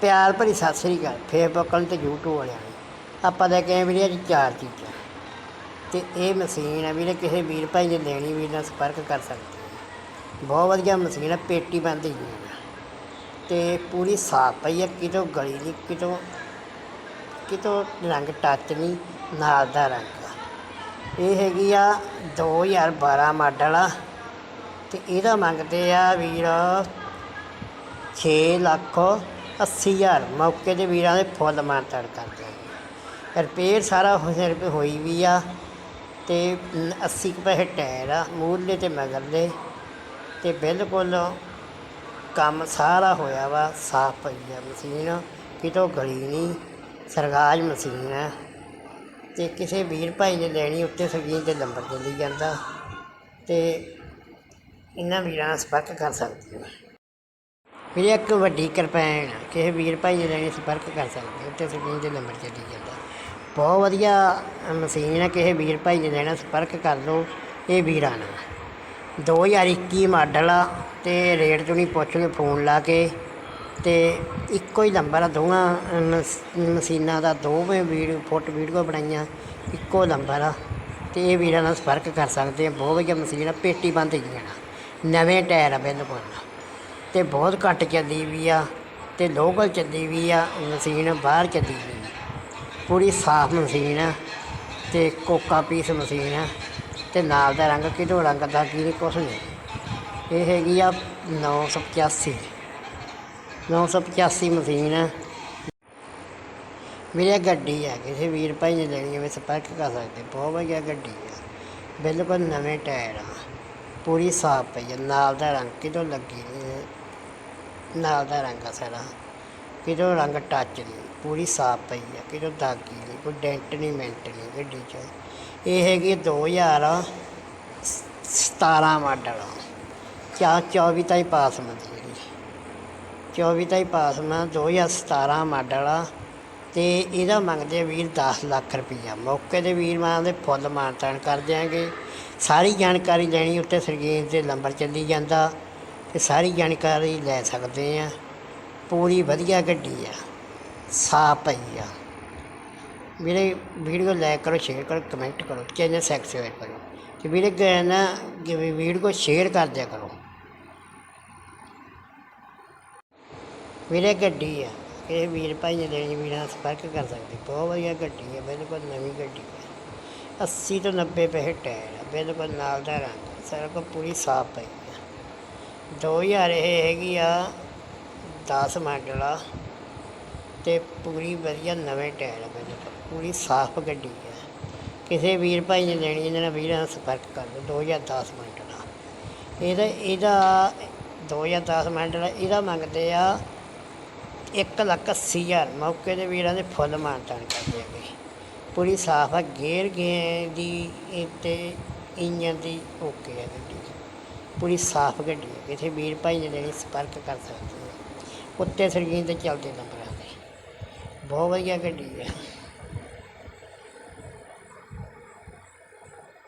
ਪਿਆਰ ਭਰੀ ਸਤਿ ਸ੍ਰੀ ਅਕਾਲ। ਫੇਸਬੁੱਕ ਵਾਲੇ ਤੇ YouTube ਵਾਲਿਆਂ ਨੂੰ। ਆਪਾਂ ਲੈ ਕੇ ਆਏ ਵੀਰੇ ਅੱਜ ਚਾਰ ਚੀਜ਼ਾਂ। ਤੇ ਇਹ ਮਸ਼ੀਨ ਆ ਵੀਰੇ, ਕਿਸੇ ਵੀਰ ਭਾਈ ਨੇ ਲੈਣੀ ਵੀਰ ਨਾਲ ਸੰਪਰਕ ਕਰ ਸਕਦੇ ਹੋ ਬਹੁਤ ਵਧੀਆ ਮਸ਼ੀਨ ਆ, ਪੇਟੀ ਬੰਦ ਹੀ ਹੈ ਤੇ ਪੂਰੀ ਸਾਫ਼ ਪਈ ਆ, ਕਿਤੋਂ ਗਲੀ ਨਹੀਂ ਕਿਤੋਂ ਕਿਤੋਂ ਰੰਗ ਟੱਚ ਨਹੀਂ, ਨਾਲ ਦਾ ਰੰਗ ਆ। ਇਹ ਹੈਗੀ ਆ 2012 ਮਾਡਲ ਆ। ਤੇ ਇਹਦਾ ਮੰਗਦੇ ਆ ਵੀਰ 6 ਲੱਖ 80 ਹਜ਼ਾਰ। ਮੌਕੇ ਦੇ ਵੀਰਾਂ ਦੇ ਫੁੱਲ ਮਾਰ ਤੜ ਕਰਦੇ ਆ ਰਿਪੇਅਰ ਸਾਰਾ ਹੋਇਆ ਰੁਪਏ ਹੋਈ ਵੀ ਆ ਤੇ 80 ਕੁ ਪੈਸੇ ਟਾਇਰ ਆ, ਮੂਹਰਲੇ ਤੇ ਮਗਰਲੇ। ਤੇ ਬਿਲਕੁਲ ਕੰਮ ਸਾਰਾ ਹੋਇਆ ਵਾ, ਸਾਫ਼ ਪਈ ਆ ਮਸ਼ੀਨ। ਕਿਤੋਂ ਗਲੀ ਨਹੀਂ, ਸਰਗਾਜ ਮਸ਼ੀਨ ਆ। ਤੇ ਕਿਸੇ ਵੀਰ ਭਾਈ ਨੇ ਲੈਣੀ, ਉੱਤੇ ਸਕਰੀਨ ਤੇ ਨੰਬਰ ਚੱਲੀ ਜਾਂਦਾ। ਤੇ ਇਹਨਾਂ ਵੀਰਾਂ ਨਾਲ ਸੰਪਰਕ ਕਰ ਸਕਦੇ ਹੋ ਵੀਰੇ ਇੱਕ ਵੱਡੀ ਕਿਰਪੈਨ ਕਿਸੇ ਵੀਰ ਭਾਈ ਨੇ ਲੈਣੀ ਸੰਪਰਕ ਕਰ ਸਕਦੇ ਹੋ ਉੱਤੇ ਸਕਰੀਨ ਦੇ ਨੰਬਰ ਚੱਲੀ ਜਾਂਦਾ। ਬਹੁਤ ਵਧੀਆ ਮਸ਼ੀਨ ਹੈ, ਕਿਸੇ ਵੀਰ ਭਾਈ ਨੇ ਲੈਣਾ ਸੰਪਰਕ ਕਰ ਲਓ, ਇਹ ਵੀਰਾਂ ਨਾਲ। 2021 ਮਾਡਲ ਆ ਤੇ ਰੇਟ ਤੋਂ ਨਹੀਂ ਪੁੱਛ ਕੇ ਫੋਨ ਲਾ ਕੇ। ਤੇ ਇੱਕੋ ਹੀ ਨੰਬਰ ਆ, ਦੋਵਾਂ ਮਸ- ਮਸ਼ੀਨਾਂ ਦਾ, ਦੋਵੇਂ ਵੀਡੀਓ, ਫੋਟੋ ਵੀਡੀਓ ਬਣਾਈਆਂ, ਇੱਕੋ ਨੰਬਰ ਆ। ਤੇ ਇਹ ਵੀਰਾਂ ਨਾਲ ਸੰਪਰਕ ਕਰ ਸਕਦੇ ਆ ਬਹੁਤ ਵਧੀਆ ਮਸ਼ੀਨ ਆ, ਪੇਟੀ ਬੰਦ ਹੀ ਜਾਣਾ ਨਵੇਂ ਟਾਇਰ ਆ, ਬਿਲਕੁਲ। ਤੇ ਬਹੁਤ ਘੱਟ ਚੱਲੀ ਵੀ ਆ ਤੇ ਲੋਕਲ ਚੱਲੀ ਵੀ ਆ, ਮਸ਼ੀਨ ਬਾਹਰ ਚੱਲੀ ਵੀ ਪੂਰੀ ਸਾਫ਼ ਮਸ਼ੀਨ ਆ ਤੇ ਕੋਕਾ ਪੀਸ ਮਸ਼ੀਨ ਆ ਤੇ ਨਾਲ ਦਾ ਰੰਗ ਕਿਹੜੋ ਰੰਗ ਦਾ ਕੀ ਕੁਛ ਨਹੀਂ। ਇਹ ਹੈਗੀ ਆ 985 985 ਮਸ਼ੀਨ ਆ। ਵੀਰੇ ਗੱਡੀ ਆ ਕਿਸੇ ਵੀਰ ਭਾਈ ਨੇ ਲੈਣੀ ਹੋਵੇ ਸੰਪਰਕ ਕਰ ਸਕਦੇ, ਬਹੁਤ ਵਧੀਆ ਗੱਡੀ ਆ। ਬਿਲਕੁਲ ਨਵੇਂ ਟਾਇਰ ਆ। ਪੂਰੀ ਸਾਫ਼ ਪਈ ਆ, ਨਾਲ ਦਾ ਰੰਗ ਕਿਤੋਂ ਲੱਗੀ ਨਹੀਂ ਨਾਲ ਦਾ ਰੰਗ ਆ ਸਾਰਾ। ਕਿਦੋਂ ਰੰਗ ਟੱਚ ਨਹੀਂ ਪੂਰੀ ਸਾਫ਼ ਪਈ ਆ, ਕਿਦੋਂ ਦਾਗੀ ਨਹੀਂ ਕੋਈ ਡੈਂਟ ਨਹੀਂ ਮੈਂਟ ਨਹੀਂ ਗੱਡੀ 'ਚ। ਇਹ ਹੈਗੀ 2017 ਮਾਡਲ ਚਾ 24 ਤਾਈ ਪਾਸ ਮੰਦੀ ਜਿਹੜੀ। 24 ਤਾਈ ਪਾਸ ਮੈਂ 2017 ਮਾਡਲ ਆ। ਤੇ ਇਹਦਾ ਮੰਗਦੇ ਆ ਵੀਰ 10 ਲੱਖ ਰੁਪਈਆ। ਮੌਕੇ ਦੇ ਵੀਰ ਮਾਂ ਦੇ ਫੁੱਲ ਮਾਨਤਾਨ ਕਰ ਦਿਆਂਗੇ। ਸਾਰੀ ਜਾਣਕਾਰੀ ਲੈਣੀ ਉੱਤੇ ਸਰਗੇਜ ਦੇ ਨੰਬਰ ਚੱਲੀ ਜਾਂਦਾ। ਤੇ ਸਾਰੀ ਜਾਣਕਾਰੀ ਲੈ ਸਕਦੇ ਆ। ਪੂਰੀ ਵਧੀਆ ਗੱਡੀ ਆ। ਸਾਫ਼ ਪਈ ਆ। ਵੀਰੇ, ਵੀਡੀਓ ਲਾਈਕ ਕਰੋ, ਸ਼ੇਅਰ ਕਰੋ, ਕਮੈਂਟ ਕਰੋ, ਚੈਨਲ ਸਬਸਕ੍ਰਾਈਬ ਕਰੋ। ਤੇ ਵੀਰੇ ਗ- ਨਾ ਜਿਵੇਂ ਵੀਡੀਓ ਸ਼ੇਅਰ ਕਰ ਦਿਆ ਕਰੋ। ਵੀਰੇ, ਗੱਡੀ ਆ। ਇਹ ਵੀਰ ਭਾਈ ਨੇ ਲੈਣੀ ਵੀਰਾਂ ਸੰਪਰਕ ਕਰ ਸਕਦੇ। ਬਹੁਤ ਵਧੀਆ ਗੱਡੀ ਹੈ ਬਿਲਕੁਲ ਨਵੀਂ ਗੱਡੀ ਹੈ 80 ਤੋਂ 90 ਪੈਸੇ ਟਾਇਰ ਬਿਲਕੁਲ ਨਾਲ ਦਾ ਰੰਗ, ਸਾਰਾ ਕੁਝ ਪੂਰੀ ਸਾਫ਼ ਪਈ 2000 ਇਹ ਹੈਗੀ ਆ 10 ਮਾਡਲ ਆ ਤੇ ਪੂਰੀ ਵਧੀਆ ਨਵੇਂ ਟਾਇਰ ਆ ਬਿਲਕੁਲ ਪੂਰੀ ਸਾਫ਼ ਗੱਡੀ ਹੈ ਕਿਸੇ ਵੀਰ ਭਾਈ ਨੇ ਲੈਣੀ ਇਹਨਾਂ ਨਾਲ ਵੀਰਾਂ ਨਾਲ ਸੰਪਰਕ ਕਰ ਲਓ 2010 ਮਾਡਲ ਆ। ਇਹਦਾ ਇਹਦਾ 2010 ਮਾਡਲ ਆ, ਇਹਦਾ ਮੰਗਦੇ ਆ ਇੱਕ ਲੱਖ ਅੱਸੀ ਹਜ਼ਾਰ ਮੌਕੇ ਦੇ ਵੀਰਾਂ ਦੇ ਫੁੱਲ ਮਾਨਤਾਨ ਕਰਦੇ ਹੈਗੇ ਪੂਰੀ ਸਾਫ਼ ਆ ਗੇਅਰ ਗੇ ਦੀ ਇਹ ਤੇ ਇੰਜਨ ਦੀ ਓਕੇ ਆ ਗੱਡੀ। ਪੂਰੀ ਸਾਫ਼ ਗੱਡੀ ਹੈ। ਕਿਸੇ ਵੀਰ ਭਾਈ ਨੇ ਲੈਣੀ ਸੰਪਰਕ ਕਰ ਸਕਦੇ ਹੋ ਉੱਤੇ ਸਰਗੀਨ ਤੇ ਚੱਲਦੇ ਨੰਬਰਾਂ ਤੇ। ਬਹੁਤ ਵਧੀਆ ਗੱਡੀ ਹੈ।